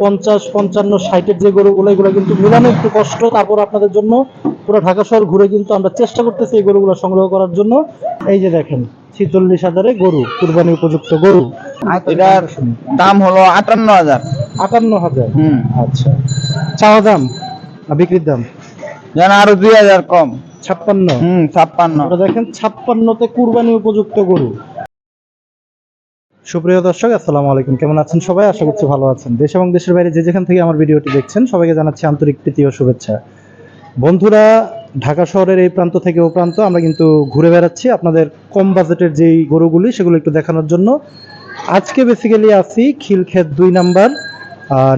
পঞ্চাশ পঞ্চান্ন ষাটের যে গরুগুলো এগুলো কিন্তু মিলানো একটু কষ্ট। তারপর আপনাদের জন্য পুরো ঢাকা শহর ঘুরে কিন্তু আমরা চেষ্টা করতেছি এই গরুগুলো সংগ্রহ করার জন্য। এই যে দেখেন ছিচল্লিশ হাজারে গরু কুরবানি উপযুক্ত গরু। এটার দাম হলো আটান্ন হাজার। আটান্ন হাজার? হুম। আচ্ছা। চাওয়া দাম বিক্রির দাম? যেন আরও দুই হাজার কম। ছাপ্পান্ন। হুম ছাপ্পান্ন। দেখেন ছাপ্পান্নতে কুরবানি উপযুক্ত গরু। সুপ্রিয় দর্শক, আসসালামু আলাইকুম। কেমন আছেন সবাই? আশা করছি ভালো আছেন। দেশ এবং দেশের বাইরে যে যেখান থেকে আমার ভিডিওটি দেখছেন, সবাইকে জানাচ্ছি আন্তরিক প্রীতি ও শুভেচ্ছা। বন্ধুরা, ঢাকা শহরের এই প্রান্ত থেকে ও প্রান্ত, আমরা কিন্তু ঘুরে বেড়াচ্ছি আপনাদের কম বাজেটের যেই গরুগুলি, সেগুলো একটু দেখানোর জন্য। আজকে বেসিক্যালি আছি খিলক্ষেত দুই নাম্বার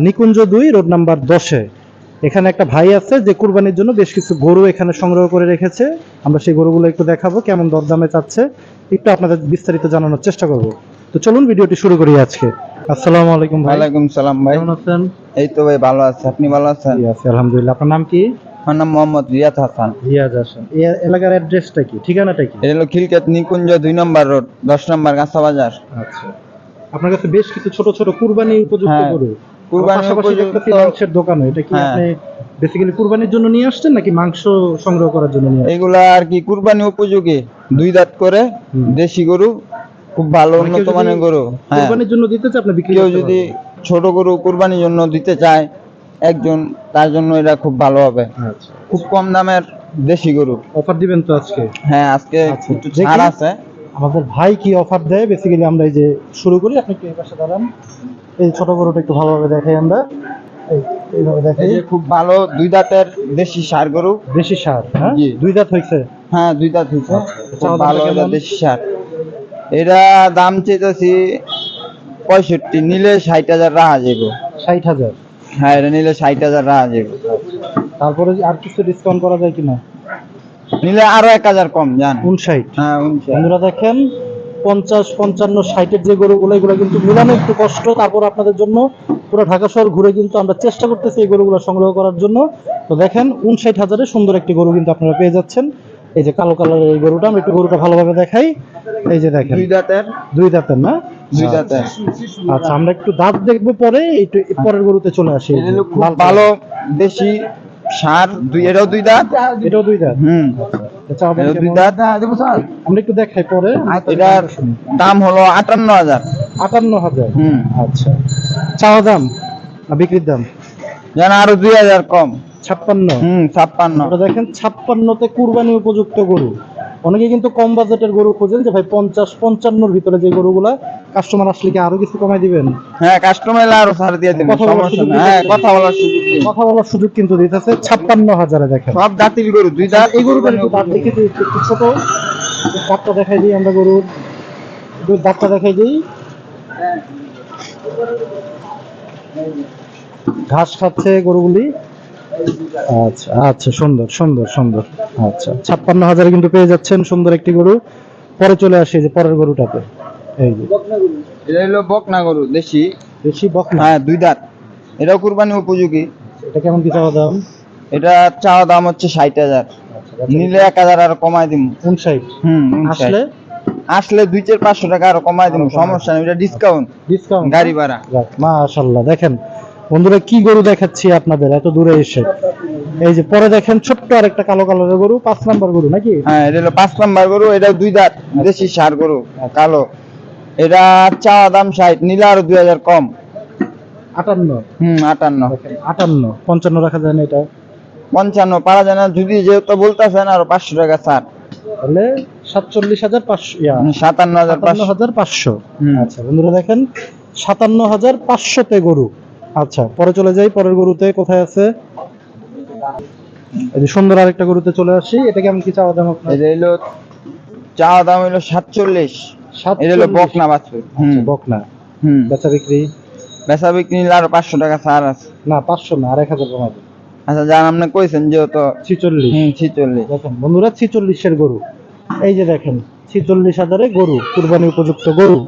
নিকুঞ্জ দুই, রোড নাম্বার দশে। এখানে একটা ভাই আছে যে কুরবানির জন্য বেশ কিছু গরু এখানে সংগ্রহ করে রেখেছে। আমরা সেই গরুগুলো একটু দেখাবো, কেমন দরদামে চাচ্ছে, একটু আপনাদের বিস্তারিত জানানোর চেষ্টা করব। তো চলুন ভিডিওটি শুরু করি আজকে। আসসালামু আলাইকুম ভাই। ওয়ালাইকুম সালাম ভাই। কেমন আছেন? এই তো ভাই ভালো আছে। আপনি ভালো আছেন? জি আছি আলহামদুলিল্লাহ। আপনার নাম কি? আমার নাম মোহাম্মদ রিয়াদ হাসান। রিয়াজ হাসান। এই এলাকার অ্যাড্রেসটা কি? ঠিকানাটা কি? এটা হলো খিলকেত নিকুঞ্জ দুই নম্বর রোড দশ নম্বর কাঁচা বাজার। আচ্ছা। আপনার কাছে বেশ কিছু ছোট ছোট কুরবানি উপযুক্ত হ্যাঁ, গরু। কুরবানি উপযুক্ত- মাংসের দোকান এটা কি হ্যাঁ। আপনি বেসিক্যালি কুরবানির জন্য নিয়ে আসছেন নাকি মাংস সংগ্রহ করার জন্য নিয়ে আসছেন? এগুলা আর কি কুরবানি উপযোগী। দুই দাঁত করে দেশি গরু খুব ভালো মানে উন্নত মানের গরু হ্যাঁ। কুরবানির জন্য দিতে চাই আপনি বিক্রি কেউ যদি ছোট গরু কুরবানির জন্য দিতে চায় একজন তার জন্য এটা খুব ভালো হবে। আচ্ছা খুব কম দামের দেশি গরু। অফার দিবেন তো আজকে? হ্যাঁ আজকে আচ্ছা, একটু ছাড় আছে। আমাদের ভাই কি অফার দেয়? বেসিক্যালি আমরা এই যে শুরু করি আপনি একটু এই পাশে দাঁড়ান। এই ছোট গরুটা একটু ভালোভাবে দেখাই আমরা। এই এইভাবে দেখাই। খুব ভালো দুই দাঁতের দেশি সার গরু। দেশি সার হ্যাঁ? জি। দুই দাঁত হয়েছে? হ্যাঁ দুই দাঁত হয়েছে। ভালো দেশি সার। এটা দাম চেয়েছি পঁয়ষট্টি নিলে ষাট হাজার রাহা যাব ষাট হাজার? হ্যাঁ এটা নিলে ষাট হাজার রাহা যাব তারপরে আর কিছু ডিসকাউন্ট করা যায় কিনা? নিলে আরও এক হাজার কম জান। উনষাট? হ্যাঁ উনষাট। বন্ধুরা দেখেন পঞ্চাশ পঞ্চান্ন ষাটের যে গরুগুলো এগুলো কিন্তু মিলানো একটু কষ্ট। তারপর আপনাদের জন্য পুরো ঢাকা শহর ঘুরে কিন্তু আমরা চেষ্টা করতেছি এই গরুগুলো সংগ্রহ করার জন্য। তো দেখেন উনষাট হাজারে সুন্দর একটি গরু কিন্তু আপনারা পেয়ে যাচ্ছেন। এই যে কালো কালারের এই গরুটা আমি একটু গরুটা ভালোভাবে দেখাই। এই যে দেখেন। দুই দাঁতের? দুই দাঁতের না? দুই দাঁতের। আচ্ছা আমরা একটু দাঁত দেখব পরে একটু পরের গরুতে চলে আসি। ভালো দেশি সার দুই এটাও দুই দাঁত? এটাও দুই দাঁত? হুম। আচ্ছা দুই দাঁত? আমরা একটু দেখাই পরে। এটার দাম হলো আটান্ন হাজার। আটান্ন হাজার? হুম। আচ্ছা। চাওয়া দাম বিক্রির দাম? যেন আরও দুই হাজার কম। ছাপ্পান্ন। হুম ছাপ্পান্ন। দেখেন ছাপ্পান্নতে কুরবানি উপযুক্ত গরু। অনেকে কিন্তু কম বাজেটের গরু খোঁজেন যে ভাই পঞ্চাশ পঞ্চান্নর ভিতরে যে গরুগুলা কাস্টমার আসলে কি আরও কিছু কমাই দিবেন? হ্যাঁ কাস্টমার আরও ছাড় দিয়ে দিবেন কথা বলার সমস্যা সুযোগ হ্যাঁ কথা বলার সুযোগ কথা বলার সুযোগ কিন্তু দিতেছে হাজারে দেখেন। সব দাঁতিল গরু দুই দাঁত এই গরুটার একটু দাঁত দেখে দিই একটু ছোট। দাঁতটা দেখাই দিই আমরা গরুর। দাঁতটা দেখাই দিই। ঘাস খাচ্ছে গরুগুলি। আচ্ছা আচ্ছা সুন্দর সুন্দর সুন্দর। আচ্ছা ছাপ্পান্ন হাজারে কিন্তু পেয়ে যাচ্ছেন সুন্দর একটি গরু। পরে চলে আসি যে পরের গরুটাতে। এই যে। এটা হলো বকনা গরু দেশি। বেশি বকনা? হ্যাঁ দুই দাঁত। এটাও কুরবানি উপযোগী। এটা কেমন কি চাওয়া দাম? এটা চাওয়া দাম হচ্ছে ষাট হাজার। নিলে এক হাজার আর কমাই দিব উনষাট? হুম আসলে? আসলে দুই চার পাঁচশো টাকা আরও কমাই দিব সমস্যা নেই এটা ডিসকাউন্ট ডিসকাউন্ট গাড়ি ভাড়া। মাশাল্লাহ দেখেন। বন্ধুরা কি গরু দেখাচ্ছি আপনাদের? এত দূরে এসে। এই যে পরে দেখেন ছোট্ট আর একটা কালো কালারের গরু পাঁচ নাম্বার গরু নাকি? হ্যাঁ এটা হলো পাঁচ নাম্বার গরু এটা দুই দাঁত দেশি সার গরু কালো। এটা চা দাম ষাট নিলে আরও দুই হাজার কম। আটান্ন? হুম আটান্ন। আটান্ন। পঞ্চান্ন রাখা যায় না এটা? পঞ্চান্ন পারা যায় না। যদি যেহেতু বলতেছেন আরও পাঁচশো টাকা ছাড়। তাহলে সাতচল্লিশ হাজার পাঁচশো সাতান্ন হাজার পাঁচশো। হাজার পাঁচশো। আচ্ছা বন্ধুরা দেখেন সাতান্ন হাজার পাঁচশোতে গরু। আচ্ছা পরে চলে যাই পরের গরুতে কোথায় আছে? এই যে সুন্দর আরেকটা গরুতে চলে আসি এটা কেমন কি চাওয়া দাম আপনার? এটা হলো চাওয়া দাম হলো সাতচল্লিশ। এটা হলো 47 বকনা বাছুর আচ্ছা, বকনা। হুম। বেচা বিক্রি? বেচা বিক্রি নিলে আরও পাঁচশো টাকা ছাড় আছে। না পাঁচশো না আর এক হাজার কমাই আচ্ছা যান আপনি কইছেন যেহেতু ছিচল্লিশ। হুম ছিচল্লিশ। দেখেন বন্ধুরা ছিচল্লিশের গরু। এই যে দেখেন ছিচল্লিশ হাজারে গরু কুরবানি উপযুক্ত গরু।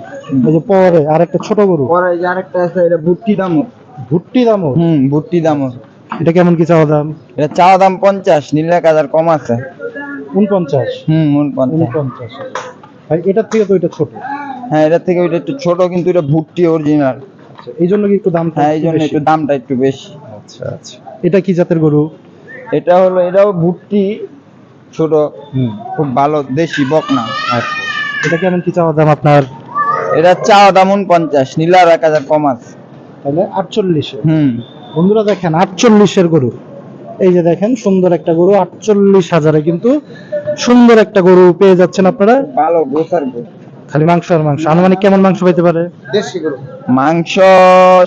এই যে পরে আর একটা ছোট গরু। পরে যে আরেকটা আছে এটা ভুট্টি দামও। ভুট্টি দামও? হুম ভুট্টি দামও। এটা কেমন কি চাওয়া দাম? এটা চাওয়া দাম পঞ্চাশ নিলে এক হাজার কম আছে। উনপঞ্চাশ? হুম উনপঞ্চাশ। ভাই এটার থেকে তো এটা ছোট। হ্যাঁ এটা থেকে ওইটা একটু ছোট কিন্তু এটা ভুট্টি অরিজিনাল আচ্ছা এই জন্য কি একটু দাম হ্যাঁ এই জন্য একটু দামটা একটু বেশি। আচ্ছা আচ্ছা। এটা কি জাতের গরু? এটা হলো এটাও ভুট্টি ছোট খুব ভালো দেশি বকনা। আচ্ছা। এটা কেমন কি চাওয়া দাম আপনার? এটা চাওয়া দাম পঞ্চাশ নিলে আর এক হাজার কম আছে। তাহলে আটচল্লিশে বন্ধুরা দেখেন আটচল্লিশের গরু। এই যে দেখেন সুন্দর একটা গরু আটচল্লিশ হাজারে কিন্তু সুন্দর একটা গরু পেয়ে যাচ্ছেন আপনারা। ভালো গোসার। খালি মাংস আর মাংস। আনুমানিক কেমন মাংস পেতে পারে? মাংস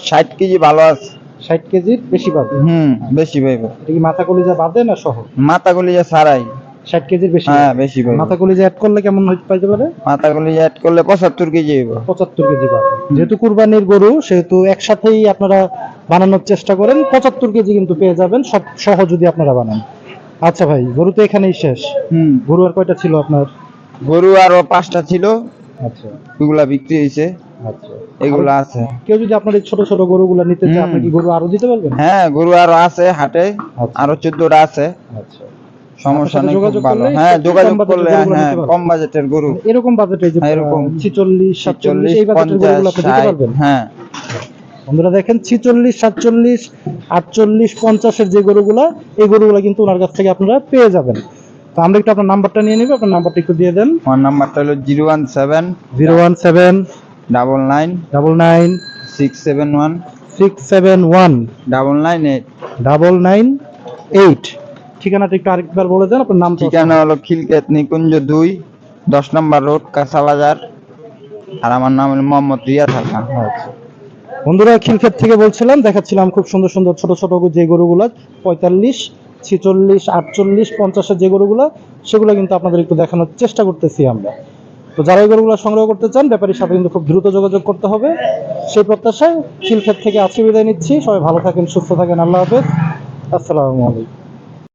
ষাট কেজি ভালো আছে। ষাট কেজির বেশি পাবে? হুম বেশি পাইব। এটা কি মাথা কলিজা বাদে না সহ? মাথা কলিজা ছাড়াই। ষাট কেজির বেশি? হ্যাঁ বেশি পাইব মাথা কলিজা অ্যাড করলে কেমন হইতে পাইতে পারে মাথা কলিজা অ্যাড করলে পঁচাত্তর কেজি পঁচাত্তর কেজি যেহেতু কুরবানির গরু সেহেতু একসাথেই আপনারা বানানোর চেষ্টা করেন পঁচাত্তর কেজি কিন্তু পেয়ে যাবেন সব সহ যদি আপনারা বানান। আচ্ছা ভাই গরু তো এখানেই শেষ। হুম। গরু আর কয়টা ছিল আপনার? গরু আরও পাঁচটা ছিল। আচ্ছা। ওগুলা বিক্রি হয়েছে আচ্ছা। এগুলো আছে। কেউ যদি আপনার এই ছোট ছোট গরুগুলো নিতে চায় আপনি কি গরু আরও দিতে পারবেন? হ্যাঁ গরু আরও আছে হাটে। আচ্ছা। আরও চোদ্দটা আছে। আচ্ছা। সমস্যা নেই খুব যোগাযোগ ভালো হ্যাঁ যোগাযোগ করলে হ্যাঁ কম বাজেটের গরু। এরকম বাজেটে যে হ্যাঁ, এরকম। ছিচল্লিশ সাতচল্লিশ চল্লিশ এই বাজেটের গরুগুলো পঞ্চাশ আপনি দিতে পারবেন। হ্যাঁ। বন্ধুরা দেখেন ছিচল্লিশ সাতচল্লিশ আটচল্লিশ পঞ্চাশের যে গরুগুলা এই গরুগুলা কিন্তু ওনার কাছ থেকে আপনারা পেয়ে যাবেন। তো আমরা একটু আপনার নাম্বারটা নিয়ে নিব আপনার নাম্বারটা একটু দিয়ে দেন। আমার নাম্বারটা হলো zero one seven zero one seven double nine double nine six seven one six seven one double nine eight double nine eight ঠিকানাটা একটু আরেকবার বলে দেন আপনার নাম ঠিকানা হলো খিলকেত নিকুঞ্জ দুই দশ নম্বর রোড কাঁচাবাজার। আর আমার নাম হলো মোহাম্মদ রিয়াদ হাসান। বন্ধুরা খিলক্ষেত থেকে বলছিলাম দেখাচ্ছিলাম খুব সুন্দর সুন্দর ছোট ছোট যে গরুগুলো পঁয়তাল্লিশ ছিচল্লিশ আটচল্লিশ পঞ্চাশের যে গরুগুলো সেগুলো কিন্তু আপনাদের একটু দেখানোর চেষ্টা করতেছি আমরা। তো যারা এই গরুগুলো সংগ্রহ করতে চান ব্যাপারীর সাথে কিন্তু খুব দ্রুত যোগাযোগ করতে হবে। সেই প্রত্যাশায় খিলক্ষেত থেকে আজকে বিদায় নিচ্ছি। সবাই ভালো থাকেন সুস্থ থাকেন। আল্লাহ হাফেজ। আসসালামু আলাইকুম।